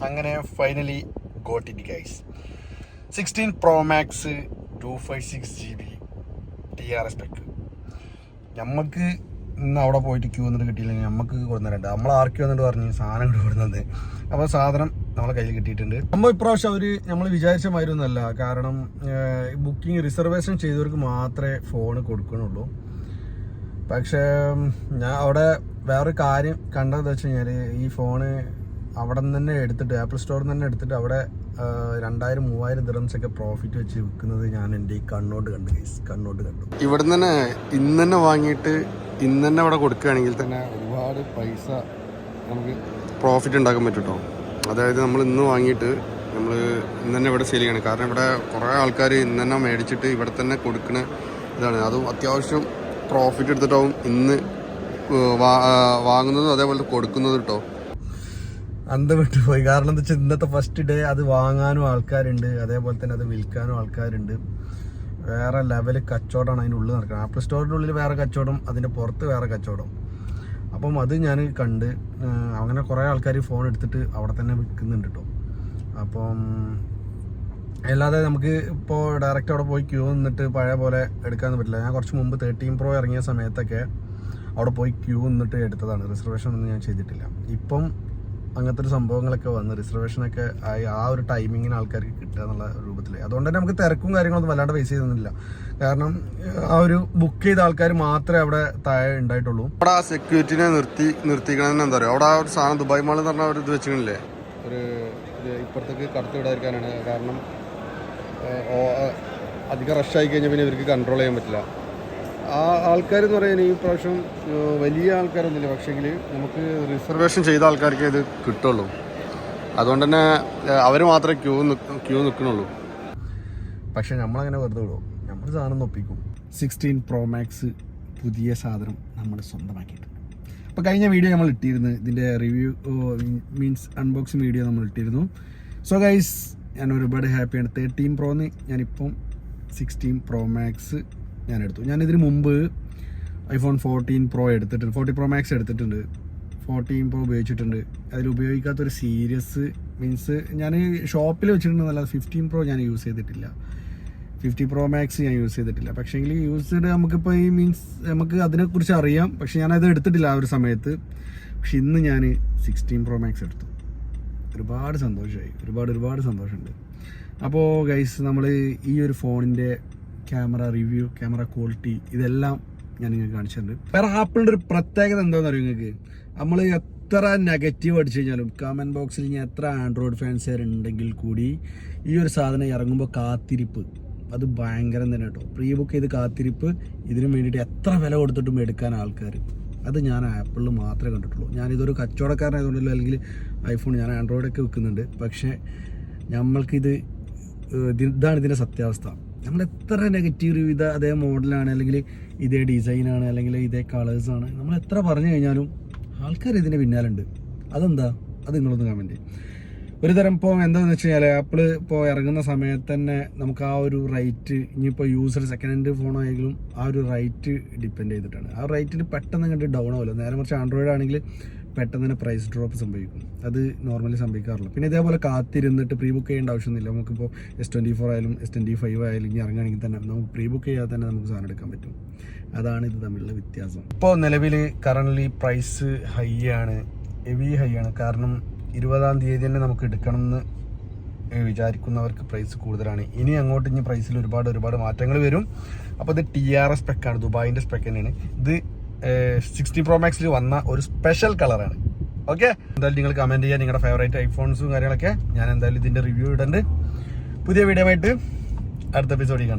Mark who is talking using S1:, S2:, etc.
S1: അങ്ങനെ finally got it guys sixteen pro max two five six G B T R S spec നമുക്ക് ഇന്ന് അവിടെ പോയിട്ട് Q വന്നിട്ട് കിട്ടിയില്ലെങ്കിൽ നമുക്ക് കൊടുക്കുന്നുണ്ട് നമ്മൾ ആർക്കി വന്നിട്ട് പറഞ്ഞ്? സാധനം ഇങ്ങോട്ട് കൊടുക്കുന്നത് അപ്പോൾ സാധനം നമ്മളെ കയ്യിൽ കിട്ടിയിട്ടുണ്ട്. നമ്മൾ ഇപ്രാവശ്യം അവർ നമ്മൾ വിചാരിച്ച മാതിരിയൊന്നുമല്ല കാരണം ബുക്കിംഗ് റിസർവേഷൻ ചെയ്തവർക്ക് മാത്രമേ ഫോൺ കൊടുക്കണുള്ളൂ പക്ഷേ ഞാൻ അവിടെ വേറൊരു കാര്യം കണ്ടതെന്ന് വെച്ച് കഴിഞ്ഞാൽ ഈ ഫോണ് അവിടെ നിന്ന് തന്നെ എടുത്തിട്ട് ആപ്പിൾ സ്റ്റോറിൽ നിന്ന് തന്നെ എടുത്തിട്ട് അവിടെ രണ്ടായിരം മൂവായിരം ദിറംസ് ഒക്കെ പ്രോഫിറ്റ് വെച്ച് വിൽക്കുന്നത് ഞാൻ എന്റെ ഈ കണ്ണോട്ട് കണ്ടു ഗൈസ് കണ്ണോട്ട് കണ്ടു. ഇവിടെ തന്നെ ഇന്ന് തന്നെ വാങ്ങിയിട്ട് ഇന്ന് തന്നെ അവിടെ കൊടുക്കുകയാണെങ്കിൽ തന്നെ ഒരുപാട് പൈസ നമുക്ക് പ്രോഫിറ്റ് ഉണ്ടാക്കാൻ പറ്റും അതായത് നമ്മൾ ഇന്ന് വാങ്ങിയിട്ട് നമ്മൾ ഇന്ന് തന്നെ ഇവിടെ സെയിൽ ചെയ്യണം. കാരണം ഇവിടെ കുറേ ആൾക്കാർ ഇന്ന് തന്നെ മേടിച്ചിട്ട് ഇവിടെ തന്നെ കൊടുക്കണ ഇതാണ്. അതും അത്യാവശ്യം പ്രോഫിറ്റ് എടുത്തിട്ടാവും ഇന്ന് വാങ്ങുന്നതും അതേപോലെ കൊടുക്കുന്നതും കേട്ടോ അന്ത വിട്ടുപോയി കാരണം എന്താ വെച്ചാൽ ഇന്നത്തെ ഫസ്റ്റ് ഡേ അത് വാങ്ങാനും ആൾക്കാരുണ്ട്. അതേപോലെ തന്നെ അത് വിൽക്കാനും ആൾക്കാരുണ്ട്. വേറെ ലെവൽ കച്ചവടമാണ് അതിന്റെ ഉള്ളിൽ നടക്കുന്നത് ആപ്പിൾ സ്റ്റോറിന്റെ ഉള്ളിൽ വേറെ കച്ചവടം അതിന്റെ പുറത്ത് വേറെ കച്ചവടം. അപ്പം അത് ഞാൻ കണ്ട് അങ്ങനെ കുറേ ആൾക്കാർ ഫോൺ എടുത്തിട്ട് അവിടെ തന്നെ വിൽക്കുന്നുണ്ട് കേട്ടോ അപ്പം അല്ലാതെ നമുക്ക് ഇപ്പോൾ ഡയറക്റ്റ് അവിടെ പോയി ക്യൂ നിന്നിട്ട് പഴയ പോലെ എടുക്കാൻ പറ്റില്ല. ഞാൻ കുറച്ച് മുമ്പ് തേർട്ടീൻ പ്രോ ഇറങ്ങിയ സമയത്തൊക്കെ അവിടെ പോയി ക്യൂ നിന്നിട്ട് എടുത്തതാണ്. റിസർവേഷൻ ഒന്നും ഞാൻ ചെയ്തിട്ടില്ല. ഇപ്പം അങ്ങനത്തെ ഒരു സംഭവങ്ങളൊക്കെ വന്ന് റിസർവേഷനൊക്കെ ആയി ആ ഒരു ടൈമിങ്ങിന് ആൾക്കാർക്ക് കിട്ടുക എന്നുള്ള രൂപത്തിൽ അതുകൊണ്ട് തന്നെ നമുക്ക് തിരക്കും കാര്യങ്ങളൊന്നും വല്ലാണ്ട് ഫേസ് ചെയ്യുന്നില്ല. കാരണം ആ ഒരു ബുക്ക് ചെയ്ത ആൾക്കാർ മാത്രമേ അവിടെ താഴെ ഉണ്ടായിട്ടുള്ളൂ. അവിടെ ആ സെക്യൂരിറ്റിനെ നിർത്തി നിർത്തിക്കണമെന്ന് എന്താ പറയുക അവിടെ ആ ഒരു സാധനം ദുബായ് മാൾ എന്ന് പറഞ്ഞ ഒരു ഇത് വെച്ചിട്ടില്ലേ ഒരു ഇപ്പുറത്തേക്ക് കടത്തി വിടാതിരിക്കാനാണ്. കാരണം അധികം റഷ് ആയി കഴിഞ്ഞാൽ പിന്നെ ഇവർക്ക് കൺട്രോൾ ചെയ്യാൻ പറ്റില്ല. ആ ആൾക്കാർ എന്ന് പറയാൻ ഈ പ്രാവശ്യം വലിയ ആൾക്കാരൊന്നുമില്ല. പക്ഷേങ്കിൽ നമുക്ക് റിസർവേഷൻ ചെയ്ത ആൾക്കാർക്ക് ഇത് കിട്ടുള്ളൂ. അതുകൊണ്ട് തന്നെ അവർ മാത്രമേ ക്യൂ ക്യൂ നിൽക്കണുള്ളൂ പക്ഷെ നമ്മളങ്ങനെ വെറുതെ വിടുമോ നമ്മൾ സാധനം ഒപ്പിക്കും. സിക്സ്റ്റീൻ പ്രോ മാക്സ് പുതിയ സാധനം നമ്മൾ സ്വന്തമാക്കിയിട്ടുണ്ട് അപ്പോൾ കഴിഞ്ഞ വീഡിയോ നമ്മൾ ഇട്ടിരുന്നു ഇതിന്റെ റിവ്യൂ മീൻസ് അൺബോക്സിങ് വീഡിയോ നമ്മൾ ഇട്ടിരുന്നു. സോ ഗൈസ് ഞാൻ ഒരുപാട് ഹാപ്പിയാണ് തേർട്ടീൻ പ്രോന്ന് ഞാനിപ്പം സിക്സ്റ്റീൻ പ്രോ മാക്സ് ഞാൻ എടുത്തു ഞാൻ ഇതിന് മുമ്പ് ഐഫോൺ ഫോർട്ടീൻ പ്രോ എടുത്തിട്ടുണ്ട്. ഫോർട്ടി പ്രോ മാക്സ് എടുത്തിട്ടുണ്ട്. ഫോർട്ടീൻ പ്രോ ഉപയോഗിച്ചിട്ടുണ്ട്. അതിൽ ഉപയോഗിക്കാത്തൊരു സീരിയസ് മീൻസ് ഞാൻ ഷോപ്പിൽ വെച്ചിട്ടുണ്ട് വെച്ചിട്ടുണ്ടെന്നല്ല ഫിഫ്റ്റീൻ പ്രോ ഞാൻ യൂസ് ചെയ്തിട്ടില്ല. ഫിഫ്റ്റി പ്രോ മാക്സ് ഞാൻ യൂസ് ചെയ്തിട്ടില്ല. പക്ഷേ പക്ഷേങ്കിൽ യൂസ് ചെയ്ത് നമുക്കിപ്പോൾ ഈ മീൻസ് നമുക്ക് അതിനെക്കുറിച്ച് അറിയാം. പക്ഷെ ഞാനത് എടുത്തിട്ടില്ല ആ ഒരു സമയത്ത്. പക്ഷെ ഇന്ന് ഞാൻ സിക്സ്റ്റീൻ പ്രോ മാക്സ് എടുത്തു. ഒരുപാട് സന്തോഷമായി ഒരുപാട് ഒരുപാട് സന്തോഷമുണ്ട്. അപ്പോൾ ഗൈസ് നമ്മൾ ഈ ഒരു ഫോണിന്റെ ക്യാമറ റിവ്യൂ ക്യാമറ ക്വാളിറ്റി ഇതെല്ലാം ഞാൻ നിങ്ങൾക്ക് കാണിച്ചിട്ടുണ്ട് വേറെ ആപ്പിളിന്റെ ഒരു പ്രത്യേകത എന്താണെന്ന് അറിയാം നിങ്ങൾക്ക് നമ്മൾ എത്ര നെഗറ്റീവ് അടിച്ചു കഴിഞ്ഞാലും കമന്റ് ബോക്സിൽ ഇനി എത്ര ആൻഡ്രോയിഡ് ഫാൻസുകാർ ഉണ്ടെങ്കിൽ കൂടി ഈ ഒരു സാധനം ഇറങ്ങുമ്പോൾ കാത്തിരിപ്പ്. അത് ഭയങ്കരം തന്നെ കേട്ടോ. പ്രീ ബുക്ക് ചെയ്ത് കാത്തിരിപ്പ് ഇതിനു വേണ്ടിയിട്ട് എത്ര വില കൊടുത്തിട്ടും എടുക്കാൻ ആൾക്കാർ അത് ഞാൻ ആപ്പിളിൽ മാത്രമേ കണ്ടിട്ടുള്ളൂ. ഞാനിതൊരു കച്ചവടക്കാരനായതുകൊണ്ടല്ലോ അല്ലെങ്കിൽ ഐഫോൺ ഞാൻ ആൻഡ്രോയിഡൊക്കെ വിൽക്കുന്നുണ്ട്. പക്ഷേ നമ്മൾക്കിത് ഇത് ഇതാണ് ഇതിന്റെ സത്യാവസ്ഥ. നമ്മൾ എത്ര നെഗറ്റീവ് റിവ്യൂ ഇതാ അതേ മോഡലാണ് അല്ലെങ്കിൽ ഇതേ ഡിസൈനാണ് അല്ലെങ്കിൽ ഇതേ കളേഴ്സാണ് നമ്മൾ എത്ര പറഞ്ഞു കഴിഞ്ഞാലും ആൾക്കാർ ഇതിന്റെ പിന്നാലുണ്ട്. അതെന്താ? അത് നിങ്ങളൊന്ന് കമന്റ് ഒരു തരം ഇപ്പോൾ എന്താണെന്ന് വെച്ച് കഴിഞ്ഞാൽ ആപ്പിൾ ഇപ്പോൾ ഇറങ്ങുന്ന സമയത്ത് തന്നെ നമുക്ക് ആ ഒരു റൈറ്റ് ഇനിയിപ്പോൾ യൂസർ സെക്കൻഡ് ഹാൻഡ് ഫോണായെങ്കിലും ആ ഒരു റൈറ്റ് ഡിപ്പെൻഡ് ചെയ്തിട്ടാണ്. ആ റൈറ്റിൽ പെട്ടെന്ന് കണ്ട് ഡൗൺ ആവില്ല നേരെ മറിച്ച് ആൻഡ്രോയിഡ് ആണെങ്കിൽ പെട്ടെന്ന് തന്നെ പ്രൈസ് ഡ്രോപ്പ് സംഭവിക്കും. അത് നോർമലി സംഭവിക്കാറില്ല. പിന്നെ ഇതേപോലെ കാത്തിരുന്നിട്ട് പ്രീ ബുക്ക് ചെയ്യേണ്ട ആവശ്യമൊന്നുമില്ല. നമുക്കിപ്പോൾ എസ് ട്വന്റി ഫോർ ആയാലും എസ് ട്വന്റി ഫൈവ് ആയാലും ഇനി ഇറങ്ങുകയാണെങ്കിൽ തന്നെ നമുക്ക് പ്രീ ബുക്ക് ചെയ്യാതെ തന്നെ നമുക്ക് സാധനം എടുക്കാൻ പറ്റും. അതാണ് ഇത് തമ്മിലുള്ള വ്യത്യാസം. ഇപ്പോൾ നിലവിൽ കറന്റ് പ്രൈസ് ഹൈ ആണ്. ഹെവി ഹൈ ആണ്. കാരണം ഇരുപതാം തീയതി തന്നെ നമുക്ക് എടുക്കണം എന്ന് വിചാരിക്കുന്നവർക്ക് പ്രൈസ് കൂടുതലാണ്. ഇനി അങ്ങോട്ട് ഇനി പ്രൈസിൽ ഒരുപാട് ഒരുപാട് മാറ്റങ്ങൾ വരും. അപ്പോൾ ഇത് ടി ആർ എസ് സ്പെക്കാണ് ദുബായിന്റെ സ്പെക്ക് തന്നെയാണ്. ഇത് സിക്സ്റ്റി പ്രോ മാക്സിൽ വന്ന ഒരു സ്പെഷ്യൽ കളറാണ് ഓക്കെ എന്തായാലും നിങ്ങൾ കമന്റ് ചെയ്യാൻ നിങ്ങളുടെ ഫേവറേറ്റ് ഐഫോൺസും കാര്യങ്ങളൊക്കെ ഞാൻ എന്തായാലും ഇതിന്റെ റിവ്യൂ ഇടണ്ട്. പുതിയ വീഡിയോ ആയിട്ട് അടുത്ത എപ്പിസോഡിൽ കാണാം.